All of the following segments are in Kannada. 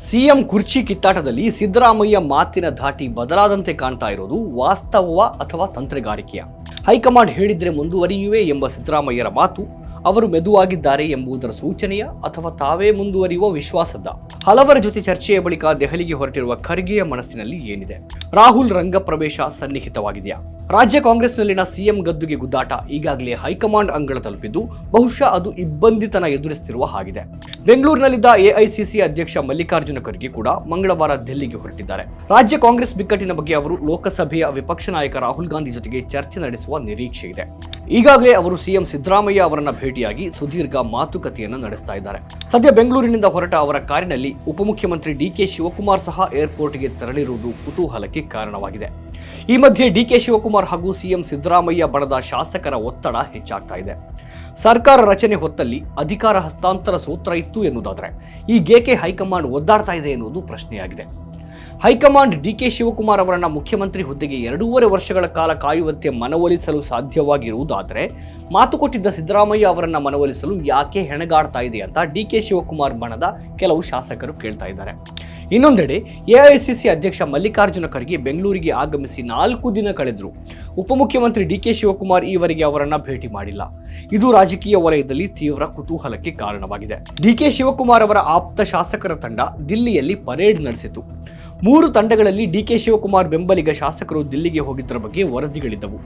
ಸಿಎಂ ಕುರ್ಚಿ ಕಿತ್ತಾಟದಲ್ಲಿ ಸಿದ್ದರಾಮಯ್ಯ ಮಾತಿನ ಧಾಟಿ ಬದಲಾದಂತೆ ಕಾಣ್ತಾ ಇರೋದು ವಾಸ್ತವ ಅಥವಾ ತಂತ್ರಗಾರಿಕೆಯ? ಹೈಕಮಾಂಡ್ ಹೇಳಿದ್ರೆ ಮುಂದುವರಿಯುವೆ ಎಂಬ ಸಿದ್ದರಾಮಯ್ಯರ ಮಾತು, ಅವರು ಮೆದುವಾಗಿದ್ದಾರೆ ಎಂಬುದರ ಸೂಚನೆಯ ಅಥವಾ ತಾವೇ ಮುಂದುವರಿಯುವ ವಿಶ್ವಾಸದ? ಹಲವರ ಜೊತೆ ಚರ್ಚೆಯ ಬಳಿಕ ದೆಹಲಿಗೆ ಹೊರಟಿರುವ ಖರ್ಗೆಯ ಮನಸ್ಸಿನಲ್ಲಿ ಏನಿದೆ? ರಾಹುಲ್ ರಂಗ ಪ್ರವೇಶ ಸನ್ನಿಹಿತವಾಗಿದೆಯಾ? ರಾಜ್ಯ ಕಾಂಗ್ರೆಸ್ನಲ್ಲಿನ ಸಿಎಂ ಗದ್ದುಗೆ ಗುದ್ದಾಟ ಈಗಾಗಲೇ ಹೈಕಮಾಂಡ್ ಅಂಗಳ ತಲುಪಿದ್ದು ಬಹುಶಃ ಅದು ಇಬ್ಬಂದಿತನ ಎದುರಿಸುತ್ತಿರುವ ಹಾಗಿದೆ. ಬೆಂಗಳೂರಿನಲ್ಲಿದ್ದ ಎಐಸಿಸಿ ಅಧ್ಯಕ್ಷ ಮಲ್ಲಿಕಾರ್ಜುನ ಖರ್ಗೆ ಕೂಡ ಮಂಗಳವಾರ ದೆಹಲಿಗೆ ಹೊರಟಿದ್ದಾರೆ. ರಾಜ್ಯ ಕಾಂಗ್ರೆಸ್ ಬಿಕ್ಕಟ್ಟಿನ ಬಗ್ಗೆ ಅವರು ಲೋಕಸಭೆಯ ವಿಪಕ್ಷ ನಾಯಕ ರಾಹುಲ್ ಗಾಂಧಿ ಜೊತೆಗೆ ಚರ್ಚೆ ನಡೆಸುವ ನಿರೀಕ್ಷೆ ಇದೆ ಈಗಾಗಲೇ ಅವರು ಸಿಎಂ ಸಿದ್ದರಾಮಯ್ಯ ಅವರನ್ನ ಭೇಟಿಯಾಗಿ ಸುದೀರ್ಘ ಮಾತುಕತೆಯನ್ನು ನಡೆಸ್ತಾ ಇದ್ದಾರೆ. ಸದ್ಯ ಬೆಂಗಳೂರಿನಿಂದ ಹೊರಟ ಅವರ ಕಾರಿನಲ್ಲಿ ಉಪಮುಖ್ಯಮಂತ್ರಿ ಡಿಕೆ ಶಿವಕುಮಾರ್ ಸಹ ಏರ್ಪೋರ್ಟ್ಗೆ ತೆರಳಿರುವುದು ಕುತೂಹಲಕ್ಕೆ ಕಾರಣವಾಗಿದೆ. ಈ ಮಧ್ಯೆ ಡಿಕೆ ಶಿವಕುಮಾರ್ ಹಾಗೂ ಸಿಎಂ ಸಿದ್ದರಾಮಯ್ಯ ಬಣದ ಶಾಸಕರ ಒತ್ತಡ ಹೆಚ್ಚಾಗ್ತಾ ಇದೆ. ಸರ್ಕಾರ ರಚನೆ ಹೊತ್ತಲ್ಲಿ ಅಧಿಕಾರ ಹಸ್ತಾಂತರ ಸೂತ್ರ ಇತ್ತು ಎನ್ನುವುದಾದರೆ ಈಗೇಕೆ ಹೈಕಮಾಂಡ್ ಒದ್ದಾಡ್ತಾ ಇದೆ ಎನ್ನುವುದು ಪ್ರಶ್ನೆಯಾಗಿದೆ. ಹೈಕಮಾಂಡ್ ಡಿಕೆ ಶಿವಕುಮಾರ್ ಅವರನ್ನ ಮುಖ್ಯಮಂತ್ರಿ ಹುದ್ದೆಗೆ ಎರಡೂವರೆ ವರ್ಷಗಳ ಕಾಲ ಕಾಯುವಂತೆ ಮನವೊಲಿಸಲು ಸಾಧ್ಯವಾಗಿರುವುದಾದರೆ ಮಾತು ಕೊಟ್ಟಿದ್ದ ಸಿದ್ದರಾಮಯ್ಯ ಅವರನ್ನ ಮನವೊಲಿಸಲು ಯಾಕೆ ಹೆಣಗಾಡ್ತಾ ಇದೆ ಅಂತ ಡಿಕೆ ಶಿವಕುಮಾರ್ ಬಣದ ಕೆಲವು ಶಾಸಕರು ಕೇಳ್ತಾ ಇದ್ದಾರೆ. ಇನ್ನೊಂದೆಡೆ ಎಐಸಿಸಿ ಅಧ್ಯಕ್ಷ ಮಲ್ಲಿಕಾರ್ಜುನ ಖರ್ಗೆ ಬೆಂಗಳೂರಿಗೆ ಆಗಮಿಸಿ ನಾಲ್ಕು ದಿನ ಕಳೆದರು. ಉಪಮುಖ್ಯಮಂತ್ರಿ ಡಿಕೆ ಶಿವಕುಮಾರ್ ಈವರೆಗೆ ಅವರನ್ನ ಭೇಟಿ ಮಾಡಿಲ್ಲ. ಇದು ರಾಜಕೀಯ ವಲಯದಲ್ಲಿ ತೀವ್ರ ಕುತೂಹಲಕ್ಕೆ ಕಾರಣವಾಗಿದೆ. ಡಿಕೆ ಶಿವಕುಮಾರ್ ಅವರ ಆಪ್ತ ಶಾಸಕರ ತಂಡ ದಿಲ್ಲಿಯಲ್ಲಿ ಪರೇಡ್ ನಡೆಸಿತು. ಮೂರು ತಂಡಗಳಲ್ಲಿ ಡಿ ಕೆ ಶಿವಕುಮಾರ್ ಬೆಂಬಲಿಗ ಶಾಸಕರು ದಿಲ್ಲಿಗೆ ಹೋಗಿದ್ದರ ಬಗ್ಗೆ ವರದಿಗಳಿದ್ದವು.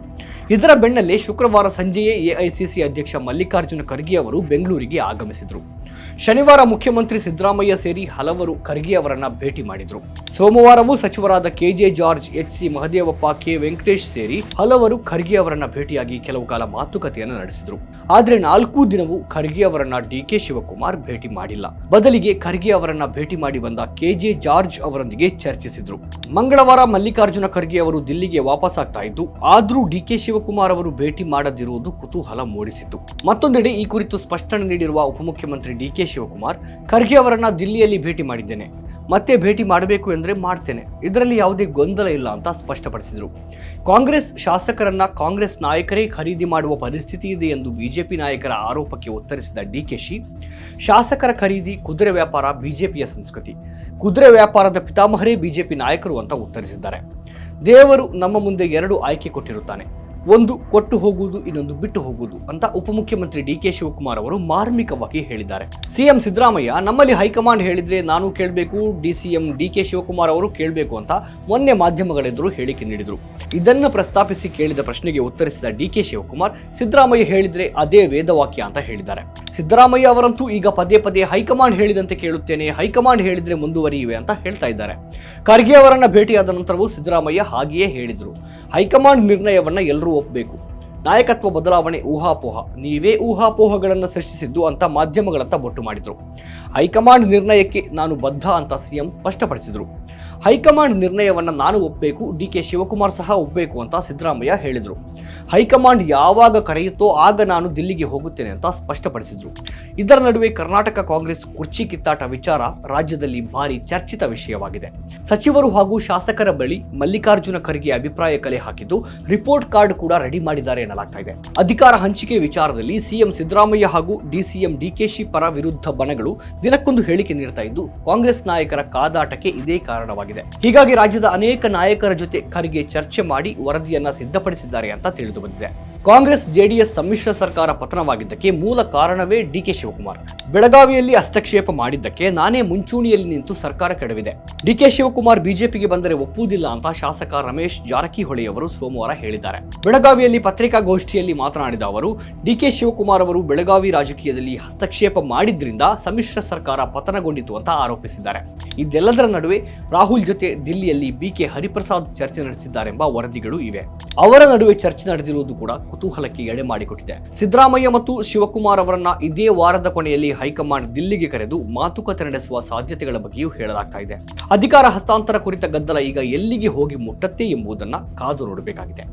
ಇದರ ಬೆನ್ನಲ್ಲೇ ಶುಕ್ರವಾರ ಸಂಜೆಯೇ ಎಐಸಿಸಿ ಅಧ್ಯಕ್ಷ ಮಲ್ಲಿಕಾರ್ಜುನ ಖರ್ಗೆ ಅವರು ಬೆಂಗಳೂರಿಗೆ ಆಗಮಿಸಿದರು. ಶನಿವಾರ ಮುಖ್ಯಮಂತ್ರಿ ಸಿದ್ದರಾಮಯ್ಯ ಸೇರಿ ಹಲವರು ಖರ್ಗೆ ಅವರನ್ನ ಭೇಟಿ ಮಾಡಿದ್ರು. ಸೋಮವಾರವೂ ಸಚಿವರಾದ KJ George H C Mahadevappa, K. Venkatesh ಸೇರಿ ಹಲವರು ಖರ್ಗೆ ಅವರನ್ನ ಭೇಟಿಯಾಗಿ ಕೆಲವು ಕಾಲ ಮಾತುಕತೆಯನ್ನು ನಡೆಸಿದ್ರು. ಆದ್ರೆ ನಾಲ್ಕು ದಿನವೂ ಖರ್ಗೆ ಅವರನ್ನ ಡಿಕೆ ಶಿವಕುಮಾರ್ ಭೇಟಿ ಮಾಡಿಲ್ಲ. ಬದಲಿಗೆ ಖರ್ಗೆ ಅವರನ್ನ ಭೇಟಿ ಮಾಡಿ ಬಂದ ಕೆಜೆ ಜಾರ್ಜ್ ಅವರೊಂದಿಗೆ ಚರ್ಚಿಸಿದ್ರು. ಮಂಗಳವಾರ ಮಲ್ಲಿಕಾರ್ಜುನ ಖರ್ಗೆ ಅವರು ದಿಲ್ಲಿಗೆ ವಾಪಸ್ ಆಗ್ತಾ ಇದ್ದು, ಆದ್ರೂ ಡಿಕೆ ಶಿವಕುಮಾರ್ ಅವರು ಭೇಟಿ ಮಾಡದಿರುವುದು ಕುತೂಹಲ ಮೂಡಿಸಿತು ಮತ್ತೊಂದೆಡೆ ಈ ಕುರಿತು ಸ್ಪಷ್ಟನೆ ನೀಡಿರುವ ಉಪಮುಖ್ಯಮಂತ್ರಿ ಶಿವಕುಮಾರ್ ಖರ್ಗೆ ಅವರನ್ನ ದಿಲ್ಲಿಯಲ್ಲಿ ಭೇಟಿ ಮಾಡಿದ್ದೇನೆ. ಮತ್ತೆ ಭೇಟಿ ಮಾಡಬೇಕು ಎಂದರೆ ಮಾಡ್ತೇನೆ. ಇದರಲ್ಲಿ ಯಾವುದೇ ಗೊಂದಲ ಇಲ್ಲ ಅಂತ ಸ್ಪಷ್ಟಪಡಿಸಿದರು. ಕಾಂಗ್ರೆಸ್ ಶಾಸಕರನ್ನ ಕಾಂಗ್ರೆಸ್ ನಾಯಕರೇ ಖರೀದಿ ಮಾಡುವ ಪರಿಸ್ಥಿತಿ ಇದೆ ಎಂದು ಬಿಜೆಪಿ ನಾಯಕರ ಆರೋಪಕ್ಕೆ ಉತ್ತರಿಸಿದ ಡಿಕೆಶಿ ಶಾಸಕರ ಖರೀದಿ ಕುದುರೆ ವ್ಯಾಪಾರ ಬಿಜೆಪಿಯ ಸಂಸ್ಕೃತಿ, ಕುದುರೆ ವ್ಯಾಪಾರದ ಪಿತಾಮಹರೇ ಬಿಜೆಪಿ ನಾಯಕರು ಅಂತ ಉತ್ತರಿಸಿದ್ದಾರೆ. ದೇವರು ನಮ್ಮ ಮುಂದೆ ಎರಡು ಆಯ್ಕೆ ಕೊಟ್ಟಿರುತ್ತಾನೆ. ಒಂದು ಕೊಟ್ಟು ಹೋಗುವುದು, ಇನ್ನೊಂದು ಬಿಟ್ಟು ಹೋಗುವುದು ಅಂತ ಉಪಮುಖ್ಯಮಂತ್ರಿ ಡಿ ಕೆ ಶಿವಕುಮಾರ್ ಅವರು ಮಾರ್ಮಿಕವಾಗಿ ಹೇಳಿದ್ದಾರೆ. ಸಿಎಂ ಸಿದ್ದರಾಮಯ್ಯ, ನಮ್ಮಲ್ಲಿ ಹೈಕಮಾಂಡ್ ಹೇಳಿದ್ರೆ ನಾನು ಕೇಳಬೇಕು, D CM, D K Shivakumar ಅವರು ಕೇಳಬೇಕು ಅಂತ ಮೊನ್ನೆ ಮಾಧ್ಯಮಗಳೆದುರು ಹೇಳಿಕೆ ನೀಡಿದರು. ಇದನ್ನು ಪ್ರಸ್ತಾಪಿಸಿ ಕೇಳಿದ ಪ್ರಶ್ನೆಗೆ ಉತ್ತರಿಸಿದ ಡಿ ಕೆ ಶಿವಕುಮಾರ್, ಸಿದ್ದರಾಮಯ್ಯ ಹೇಳಿದ್ರೆ ಅದೇ ವೇದವಾಕ್ಯ ಅಂತ ಹೇಳಿದ್ದಾರೆ. ಸಿದ್ದರಾಮಯ್ಯ ಅವರಂತೂ ಈಗ ಪದೇ ಪದೇ ಹೈಕಮಾಂಡ್ ಹೇಳಿದಂತೆ ಕೇಳುತ್ತೇನೆ, ಹೈಕಮಾಂಡ್ ಹೇಳಿದ್ರೆ ಮುಂದುವರಿಯುವೆ ಅಂತ ಹೇಳ್ತಾ ಇದ್ದಾರೆ. ಖರ್ಗೆ ಅವರನ್ನ ಭೇಟಿಯಾದ ನಂತರವೂ ಸಿದ್ದರಾಮಯ್ಯ ಹಾಗೆಯೇ ಹೇಳಿದರು. ಹೈಕಮಾಂಡ್ ನಿರ್ಣಯವನ್ನು ಎಲ್ಲರೂ ಒಪ್ಪಬೇಕು ನಾಯಕತ್ವ ಬದಲಾವಣೆ ಊಹಾಪೋಹ. ನೀವೇ ಊಹಾಪೋಹಗಳನ್ನು ಸೃಷ್ಟಿಸಿದ್ದು ಅಂತ ಮಾಧ್ಯಮಗಳತ್ತ ಬೊಟ್ಟು ಮಾಡಿದರು. ಹೈಕಮಾಂಡ್ ನಿರ್ಣಯಕ್ಕೆ ನಾನು ಬದ್ಧ ಅಂತ ಸಿಎಂ ಸ್ಪಷ್ಟಪಡಿಸಿದರು. ಹೈಕಮಾಂಡ್ ನಿರ್ಣಯವನ್ನು ನಾನು ಒಪ್ಪಬೇಕು ಡಿ ಕೆ ಶಿವಕುಮಾರ್ ಸಹ ಒಪ್ಪಬೇಕು ಅಂತ ಸಿದ್ದರಾಮಯ್ಯ ಹೇಳಿದರು. ಹೈಕಮಾಂಡ್ ಯಾವಾಗ ಕರೆಯುತ್ತೋ ಆಗ ನಾನು ದಿಲ್ಲಿಗೆ ಹೋಗುತ್ತೇನೆ ಅಂತ ಸ್ಪಷ್ಟಪಡಿಸಿದ್ರು. ಇದರ ನಡುವೆ ಕರ್ನಾಟಕ ಕಾಂಗ್ರೆಸ್ ಕುರ್ಚಿ ಕಿತ್ತಾಟ ವಿಚಾರ ರಾಜ್ಯದಲ್ಲಿ ಭಾರಿ ಚರ್ಚಿತ ವಿಷಯವಾಗಿದೆ. ಸಚಿವರು ಹಾಗೂ ಶಾಸಕರ ಬಳಿ ಮಲ್ಲಿಕಾರ್ಜುನ ಖರ್ಗೆ ಅಭಿಪ್ರಾಯ ಕಲೆ ಹಾಕಿದ್ದು, ರಿಪೋರ್ಟ್ ಕಾರ್ಡ್ ಕೂಡ ರೆಡಿ ಮಾಡಿದ್ದಾರೆ ಎನ್ನಲಾಗ್ತಾ ಇದೆ. ಅಧಿಕಾರ ಹಂಚಿಕೆ ವಿಚಾರದಲ್ಲಿ ಸಿಎಂ ಸಿದ್ದರಾಮಯ್ಯ ಹಾಗೂ ಡಿಸಿಎಂ ಡಿಕೆಶಿ ಪರ ವಿರುದ್ಧ ಬಣಗಳು ದಿನಕ್ಕೊಂದು ಹೇಳಿಕೆ ನೀಡ್ತಾ ಇದ್ದು, ಕಾಂಗ್ರೆಸ್ ನಾಯಕರ ಕಾದಾಟಕ್ಕೆ ಇದೇ ಕಾರಣವಾಗಿದೆ. ಹೀಗಾಗಿ ರಾಜ್ಯದ ಅನೇಕ ನಾಯಕರ ಜೊತೆ ಖರ್ಗೆ ಚರ್ಚೆ ಮಾಡಿ ವರದಿಯನ್ನ ಸಿದ್ಧಪಡಿಸಿದ್ದಾರೆ ಅಂತ ತಿಳಿದು ಬಂದಿದೆ ಕಾಂಗ್ರೆಸ್ ಜೆಡಿಎಸ್ ಸಮ್ಮಿಶ್ರ ಸರ್ಕಾರ ಪತನವಾಗಿದ್ದಕ್ಕೆ ಮೂಲ ಕಾರಣವೇ ಡಿಕೆ ಶಿವಕುಮಾರ್. ಬೆಳಗಾವಿಯಲ್ಲಿ ಹಸ್ತಕ್ಷೇಪ ಮಾಡಿದ್ದಕ್ಕೆ ನಾನೇ ಮುಂಚೂಣಿಯಲ್ಲಿ ನಿಂತು ಸರ್ಕಾರ ಕೆಡವಿದೆ. ಡಿಕೆ ಶಿವಕುಮಾರ್ ಬಿಜೆಪಿಗೆ ಬಂದರೆ ಒಪ್ಪುವುದಿಲ್ಲ ಅಂತ ಶಾಸಕ ರಮೇಶ್ ಜಾರಕಿಹೊಳಿ ಅವರು ಸೋಮವಾರ ಹೇಳಿದ್ದಾರೆ. ಬೆಳಗಾವಿಯಲ್ಲಿ ಪತ್ರಿಕಾಗೋಷ್ಠಿಯಲ್ಲಿ ಮಾತನಾಡಿದ ಅವರು ಡಿಕೆ ಶಿವಕುಮಾರ್ ಅವರು ಬೆಳಗಾವಿ ರಾಜಕೀಯದಲ್ಲಿ ಹಸ್ತಕ್ಷೇಪ ಮಾಡಿದ್ರಿಂದ ಸಮ್ಮಿಶ್ರ ಸರ್ಕಾರ ಪತನಗೊಂಡಿತು ಅಂತ ಆರೋಪಿಸಿದ್ದಾರೆ. ಇದೆಲ್ಲದರ ನಡುವೆ ರಾಹುಲ್ ಜೊತೆ ದಿಲ್ಲಿಯಲ್ಲಿ ಬಿಕೆ ಹರಿಪ್ರಸಾದ್ ಚರ್ಚೆ ನಡೆಸಿದ್ದಾರೆಂಬ ವರದಿಗಳು ಇವೆ. ಅವರ ನಡುವೆ ಚರ್ಚೆ ನಡೆದಿರುವುದು ಕೂಡ ಕುತೂಹಲಕ್ಕೆ ಎಡೆ ಮಾಡಿಕೊಟ್ಟಿದೆ ಸಿದ್ದರಾಮಯ್ಯ ಮತ್ತು ಶಿವಕುಮಾರ್ ಅವರನ್ನ ಇದೇ ವಾರದ ಕೊನೆಯಲ್ಲಿ ಹೈಕಮಾಂಡ್ ದಿಲ್ಲಿಗೆ ಕರೆದು ಮಾತುಕತೆ ನಡೆಸುವ ಸಾಧ್ಯತೆಗಳ ಬಗ್ಗೆಯೂ ಹೇಳಲಾಗ್ತಾ ಇದೆ. ಅಧಿಕಾರ ಹಸ್ತಾಂತರ ಕುರಿತ ಗದ್ದಲ ಈಗ ಎಲ್ಲಿಗೆ ಹೋಗಿ ಮುಟ್ಟತ್ತೆ ಎಂಬುದನ್ನ ಕಾದು ನೋಡಬೇಕಾಗಿದೆ.